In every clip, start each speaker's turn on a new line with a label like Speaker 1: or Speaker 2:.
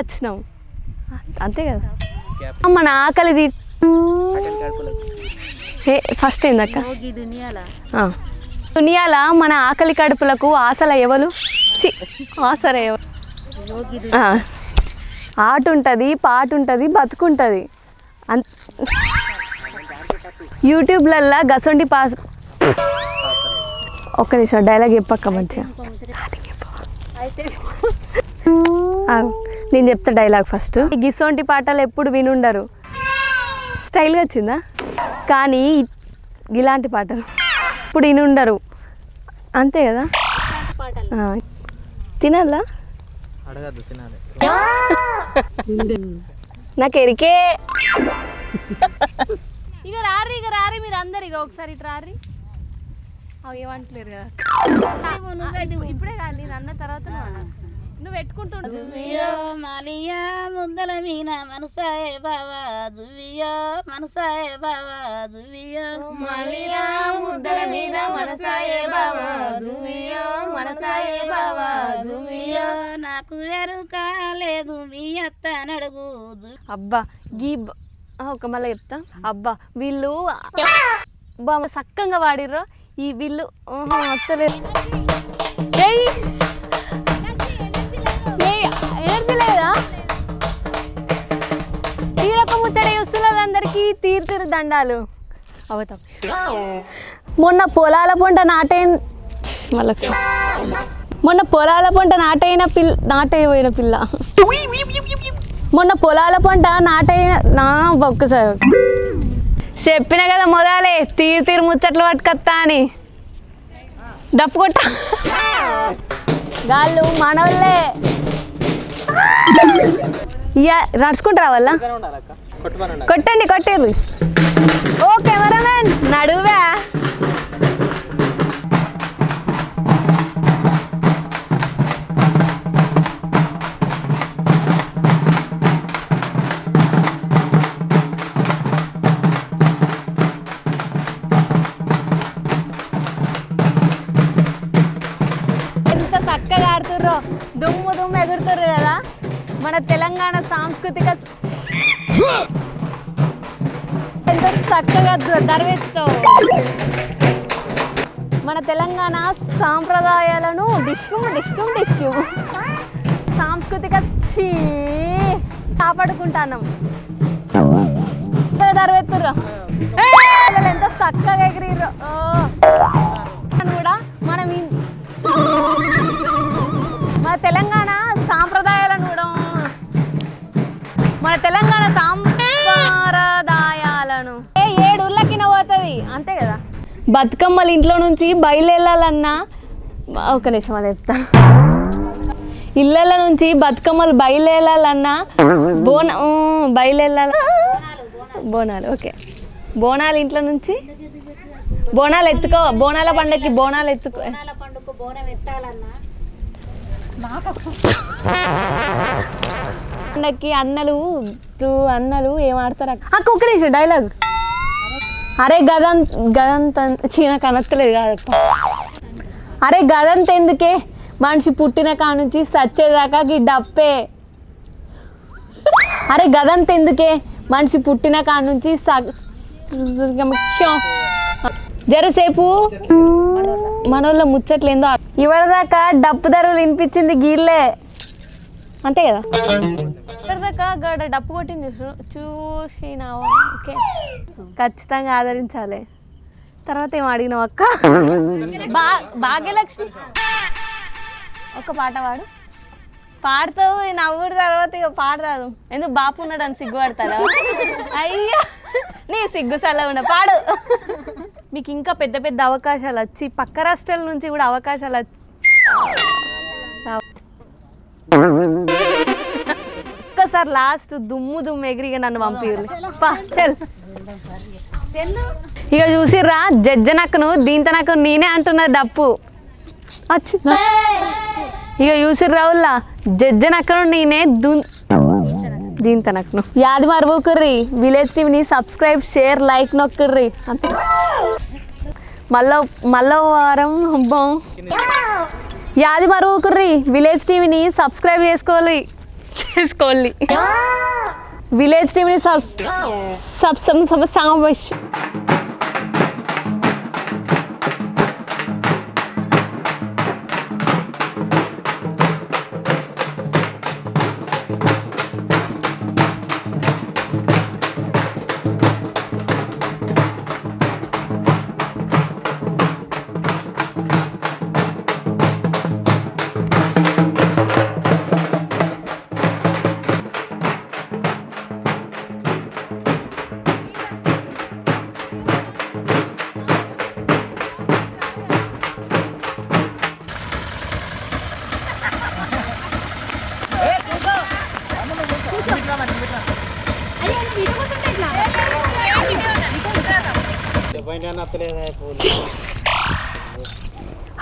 Speaker 1: వచ్చినాం. అంతే కదా? మన ఆకలి తీ ఏ ఫస్ట్ ఏందక్క
Speaker 2: దునియాల.
Speaker 1: మన ఆకలి కడుపులకు ఆశల ఎవలు? చి, ఆసర ఎవరు. ఆట ఉంటుంది పాట ఉంటుంది బతుకుంటుంది. అంత యూట్యూబ్లల్లా గసొంటి పాస్ ఒక్క నిమిషం డైలాగ్ చెప్పక్క మంచిగా. నేను చెప్తా డైలాగ్ ఫస్ట్ ఈ గిసొంటి పాటలు ఎప్పుడు వినుండరు. స్టైల్గా వచ్చిందా? కానీ ఇలాంటి పాటలు ఇప్పుడు వినుండరు. అంతే కదా? తినాలా? నాకు ఎరికే. ఇక రారి ఇక రారి మీరు అందరు ఇక ఒకసారి ఇటు రారి. అవి ఏమంటలేరు కదా. ఇప్పుడే కాదు నేను అన్న తర్వాత నువ్వు పెట్టుకుంటుండు.
Speaker 2: మాలియా మీన మనసాయే బావా జువియో మనసాయే బావా జువియో
Speaker 1: మలినా ముద్దల మీద మనసాయే బావా జుమియో మనసాయే బావా
Speaker 2: జువియో నాకు ఎరుక లేదు మీ అత్త నడుగు.
Speaker 1: అబ్బా గీ బ- ఆ, ఒక మళ్ళీ చెప్తా. అబ్బా వీళ్ళు బాగా సక్కంగా వాడిర్రో. ఈ వీళ్ళు ఏయ్, ఎనర్జీ లేదా తీరొక ముచ్చట తీర్తిరు దండాలు. అవతాం. మొన్న పొలాల పంట నాటైన మళ్ళీ మొన్న పొలాల పంట నాటైన పిల్ల నాటైపోయిన పిల్ల. మొన్న పొలాల పంట నాటైన నా ఒక్కసారి. చెప్పిన కదా మొదలే తీరు తీరు ముచ్చట్లు పట్టుకొత్తా అని. డప్పు కొట్ట. గాళ్ళు మనోళ్ళే ఇక నడుచుకుంటారా
Speaker 3: ఉండాలి
Speaker 1: కొట్టండి కొట్టేది. ఓ కెమెరామెన్ నడువా? చక్కగా దుమ్ము దుమ్ము ఎగురుతుర్రు కదా. మన తెలంగాణ సాంస్కృతిక ఎంత చక్కగా దర్వేస్తావు మన తెలంగాణ సాంప్రదాయాలను డిష్కుమ్ డిష్కుమ్ డిష్కుమ్. సాంస్కృతిక చీ కాపాడుకుంటాను దర్వెత్తుర్రు ఎంత చక్కగా ఎగిరిర్రు. బతుకమ్మలు ఇంట్లో నుంచి బయలుదేరాలన్నా ఒక నిమిషం అది చెప్తా. ఇళ్ళ నుంచి బతుకమ్మలు బయలుదేరాలన్నా బోన బయలుదేరాల బోనాలు ఓకే. బోనాలు ఇంట్లో నుంచి బోనాలు ఎత్తుకో బోనాల పండగకి బోనాలు ఎత్తుకో. పండక్కి అన్నలు తూ అన్నలు ఏం ఆడతారు అక్క? అక్క ఒక్క నిమిషం డైలాగ్. అరే గదం గదంత చీన కనక్కలేదు కాదప్ప అరే గదంత ఎందుకే? మనిషి పుట్టిన కాడ నుంచి సచ్చేదాకా గీ డప్పే. అరే గదంత ఎందుకే? మనిషి పుట్టిన కాడ నుంచి ముఖ్యం. జరసేపు మనోళ్ళ ముచ్చట్లేందో ఇవాళ దాకా డప్పు ధరలు వినిపించింది గీళ్ళే. అంతే కదా? అక్క గడ డప్పు కొట్టింది చూసినావా? ఓకే. ఖచ్చితంగా ఆదరించాలి. తర్వాత ఏం అడిగినావు అక్క? బా భాగ్యలక్ష్మి. ఒక పాట పాడు. పాడతావు నవ్వుడు తర్వాత ఇక పాట రాదు. ఎందుకు బాపు ఉన్నాడు అని సిగ్గుపడతారా అయ్యా నీ సిగ్గు సల్ల ఉండ. పాడు. మీకు ఇంకా పెద్ద పెద్ద అవకాశాలు వచ్చి పక్క రాష్ట్రాల నుంచి కూడా అవకాశాలు వచ్చి ఒక్కసారి లాస్ట్ దుమ్ము దుమ్ము ఎగిరిగా నన్ను పంపిరు ఇక చూసిర్రా జడ్జనక్కను దీంతనకు నేనే అంటున్నా డప్పు. వచ్చి ఇక చూసిర్రు రావుల్లా జడ్జనక్కను నేనే దు దీంతనకును యాది మరవకుర్రి విలేజ్ టీవీని సబ్స్క్రైబ్ షేర్ లైక్ నొక్కుర్రి. అంతే. మళ్ళా మళ్ళా వారం. యాది మరవకుర్రి విలేజ్ టీవీని సబ్స్క్రైబ్ చేసుకోవాలి. చేసుకోవాలి విలేజ్ టీవీని సబ్ సబ్ సబ్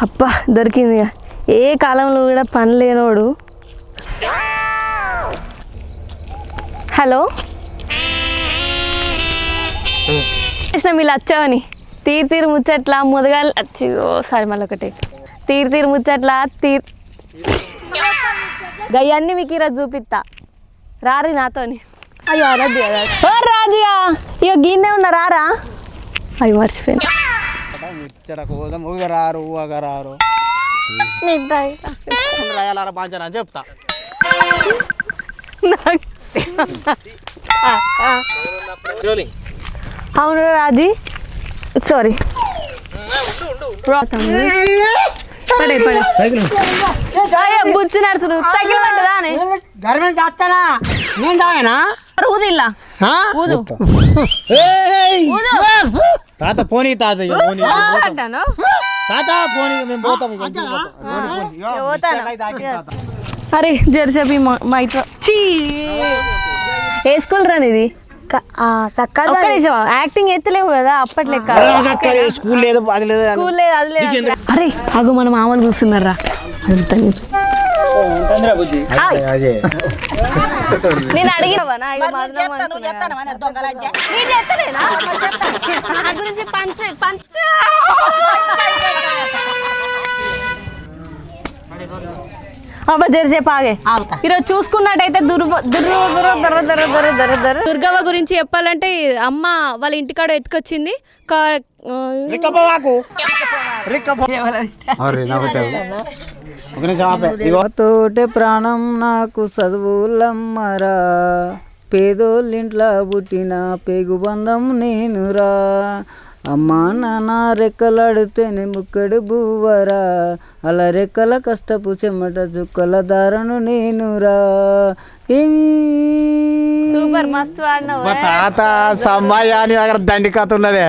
Speaker 1: అబ్బా దొరికింది. ఏ కాలంలో కూడా పని లేనోడు. హలో? చేసిన మీరు వచ్చావని తీరు తీరు ముచ్చట్ల ముదగాలు. వచ్చి ఓ సారీ మళ్ళీ ఒకటి తీరు తీరు ముచ్చట్ల తీర్. గయ్యన్ని మీకు ఈరోజు చూపిస్తా రారి నాతోని. అయ్యో ఓ రాజియా ఇక గిన్నె ఉన్న రారా? అయ్యో
Speaker 4: కోసం ఊగరారు ఊగరారు. రాయాల పాంచన అని చెప్తా.
Speaker 1: అవును రాజీ. సారీ పడే పడే. అయ్యో బుచ్చి నడుచుడు. సైకిల్
Speaker 4: చేస్తానా నేను తాగానా?
Speaker 1: ఊదు. ఇల్లా ఊదు.
Speaker 4: తాత పోనీ తాత ఇక పోనీ.
Speaker 1: అంటాను?
Speaker 4: తాత పోనీ మేము పోతాం ఇక
Speaker 1: పోతాను. అరే జెర్సీ మా ఇంట్లో. చీ! ఏ స్కూల్ రాని ఇది యాక్టింగ్ ఎత్తలేవు కదా అప్పటి లెక్క.
Speaker 4: అక్క, స్కూల్ లేదు అది లేదు అని.
Speaker 1: స్కూల్ లేదు అది లేదు. అరే అగు మన మామూలు కూర్చున్నారా అంత
Speaker 3: ఉంటుందిరా బుజ్జి
Speaker 1: ఆయ్.
Speaker 4: అదే
Speaker 1: నేను అడిగినవనా ఇక మాత్రం అనుకున్నా. నేను చేస్తలేనా? నా గురించి పంచ పంచ అబ్బా జరసేపు ఆగే. ఈరోజు చూసుకున్నట్టయితే దుర్గవ్వ గురించి చెప్పాలంటే అమ్మ వాళ్ళ ఇంటికాడ ఎత్తుకొచ్చింది.
Speaker 5: తోటే ప్రాణం నాకు చదువులమ్మరా పేదోళ్ళింట్లో పుట్టిన పేగు బంధం నేనురా. అమ్మా నాన్న రెక్కలాడితేనే ముక్కడు బువ్వరా అలా రెక్కల కష్టపు చెమట చుక్కల దారను నేనురా.
Speaker 1: సూపర్ మస్తు
Speaker 4: మా తాత సమ్మాయి అని దగ్గర దండి కథ ఉన్నదే.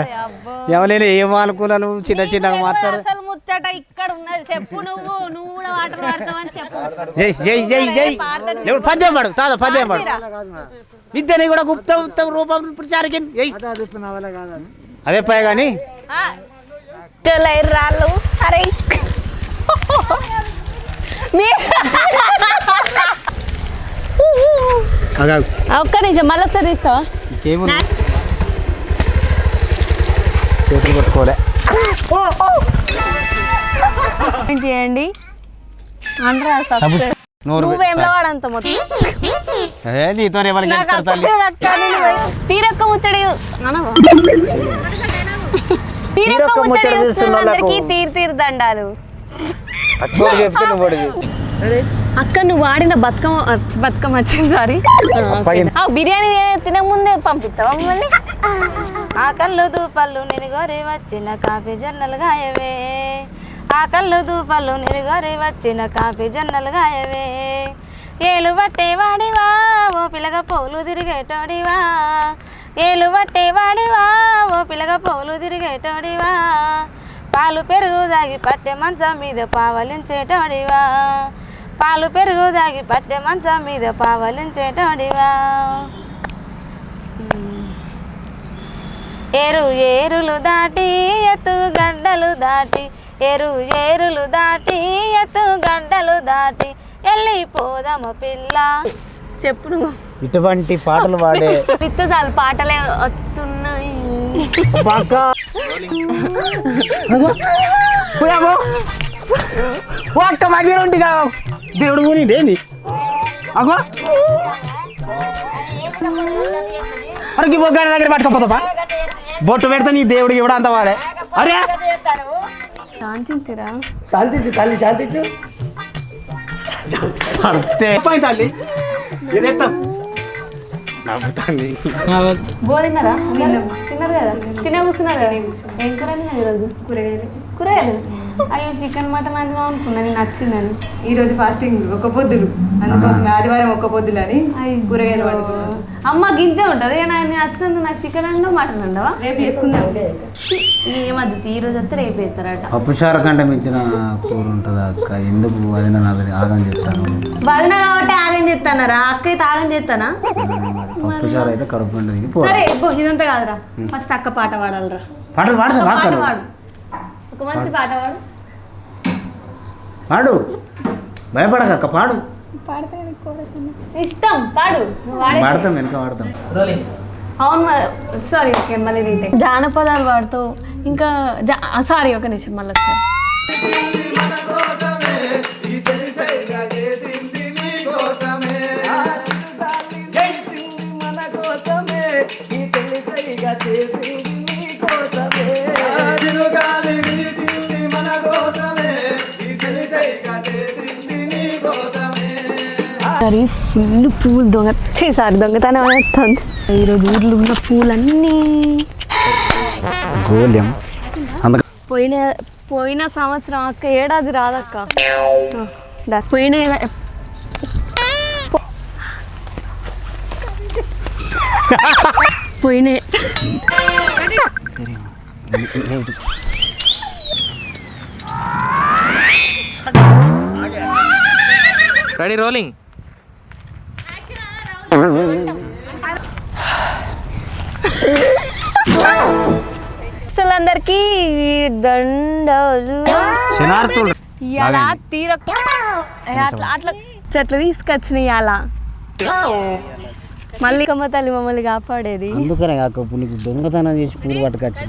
Speaker 4: ఎవరైనా ఏమనుకున్నాను చిన్న చిన్నగా మాట్లాడు.
Speaker 1: అసలు ముచ్చట ఇక్కడ ఉన్నది? చెప్పు నువ్వు. నువ్వు కూడా వాటర్ వాడతావని చెప్పు.
Speaker 4: జై జై జై జై. ఎవడు పద్యం పాడు తాత పద్యం పాడు. విద్యని కూడా గుప్త ఉత్త రూపం ప్రచారకి. అదే పై కానీ
Speaker 1: రాళ్ళు. అరే. మీ- ఒక్క నిమిషం మళ్ళీ ఒకసారి తీస్తావా
Speaker 4: చేతులు పట్టుకోలే.
Speaker 1: చేయండి. తీరొక్క ముచ్చడి అనవా తీరొక్క
Speaker 4: తీరొక్క
Speaker 1: ముచ్చడి
Speaker 4: ముచ్చడి
Speaker 1: చూస్తున్న అందరికీ
Speaker 4: చూస్తున్నోళ్ళకు.
Speaker 1: తీరు తీరు దండాలు.
Speaker 4: చెప్తే నువ్వు అడిగి
Speaker 1: అక్క నువ్వు వాడిన బతుకమ్మ బతుకమ్మ వచ్చింది సారీ. బిర్యానీ తినే ముందే పంపిస్తావా మమ్మల్ని? ఆ కళ్ళు దూపళ్ళు నేను గోరి వచ్చిన కాఫీ జొన్నలు గాయవే. ఆ కళ్ళు దూపళ్ళు నేను గోరి వచ్చిన కాఫీ జొన్నలు గాయవే. ఏలు పట్టే వాడివా ఓ పిల్లగ పోలు తిరిగేటోడివా. ఏలు పట్టే వాడివా? ఓ పిల్లగ పోలు తిరిగేటోడివా? పాలు పెరుగు దాగి పట్టె మంచం మీద పావలించేటోడివా? పాలు పెరుగు దాగి పట్టె మంచం మీద పావలించేటోడివా? ఏరు ఏరులు దాటి ఎత్తు గడ్డలు దాటి ఎరు ఏరులు దాటి ఎత్తు గడ్డలు దాటి వెళ్ళిపోదామ పిల్ల? చెప్పు నువ్వు
Speaker 4: ఇటువంటి పాటలు పాడే
Speaker 1: చాలు పాటలే వస్తున్నాయి
Speaker 4: బాక. ఒక్క మధ్యలో ఉంటే దేవుడు పోనింది ఏంది అగో అరే బొగ్గాని దగ్గర పట్టుకపోతావా బొట్టు పెడితే నీ దేవుడికి ఇవ్వడం అంత వాడే. అరే.
Speaker 1: శాంతించిరా.
Speaker 6: శాంతించు తల్లి శాంతించు.
Speaker 4: తల్లి. ఇదేస్తాం నవ్వుతాంది
Speaker 1: బో తిన్నారా కదా? తినే కూర్చున్నారు కదా? ఏం కూర తిన్నారు ఈరోజు? కూరగాయలు. కూరగాయలు? అయ్యో చికెన్ మటన్ అంటే అనుకున్నా నేను నచ్చిందని.
Speaker 7: ఈ రోజు ఫాస్టింగ్ ఒక్క పొద్దులు. అందుకోసం ఆదివారం ఒక్క పొద్దులు అని కూరగాయలు పడుకున్నాం
Speaker 1: అమ్మ గింతే ఉంటుంది. ఇక నాకు నచ్చింది నాకు చికెన్ అండవు మటన్ అండవా
Speaker 7: రేపు చేసుకుందాం.
Speaker 1: ఏ మద్దతు ఈ రోజు వస్తే రేపు వేస్తారట
Speaker 8: పప్పుచార కంటే మించిన కూర ఉంటుంది అక్క? ఎందుకు? అది నాది ఆగం చేస్తాను.
Speaker 1: వదిన కాబట్టి ఆగం చేస్తానరా? అక్క అయితే ఆగం చేస్తానా
Speaker 8: పప్పుచార అయితే కడుపు పో
Speaker 1: సరే ఇబ్బో ఇదంతా కాదురా. ఫస్ట్ అక్క పాట పాడాలరా.
Speaker 4: పాటలు పాడతా
Speaker 1: ఒక పాట
Speaker 4: పాడతాను
Speaker 1: పాడు. ఒక మంచి పాట పాడు.
Speaker 8: పాడు. భయపడక అక్క పాడు.
Speaker 1: ఇష్టం పాడు. నువ్వు పాడే
Speaker 8: పాడతాం వెనక పాడతాం
Speaker 3: రోలింగ్.
Speaker 1: అవును సారీ ఓకే మళ్ళీ రీటేక్ జానపదాలు పాడుతావు ఇంకా సారీ ఒక నిమిషం మళ్ళీ ఒకసారి సరే ఫుల్ పూలు దొంగ చేసారు దొంగతనం వస్తుంది ఈరోజు ఊర్లో ఉన్న పూలన్నీ.
Speaker 8: గోల్యం.
Speaker 1: పోయిన పోయిన సంవత్సరం అక్క ఏడాది రాదక్క. పోయిన పోయిన
Speaker 3: రెడీ రోలింగ్
Speaker 1: అందరికి దండలు.
Speaker 4: శనార్థులు.
Speaker 1: ఇలా తీర ఏ, అట్లా అట్లా చెట్లు తీసుకొచ్చినాయి అలా. మళ్ళీ కమ్మ తల్లి మమ్మల్ని కాపాడేది.
Speaker 8: అందుకనే కాక నీకు దొంగతనం చేసి పూలు పట్టుకొచ్చి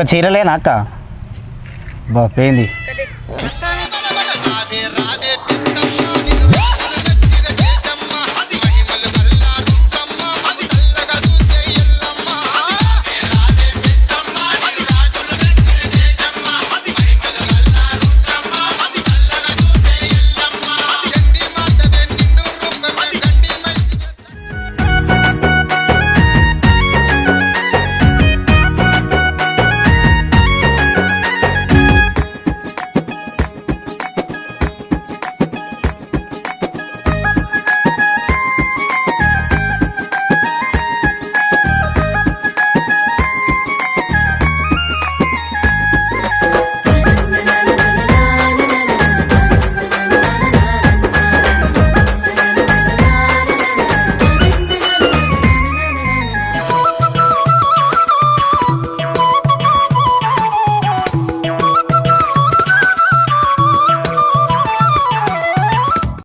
Speaker 4: ఒక చీరలేనా అక్క? బాపేంది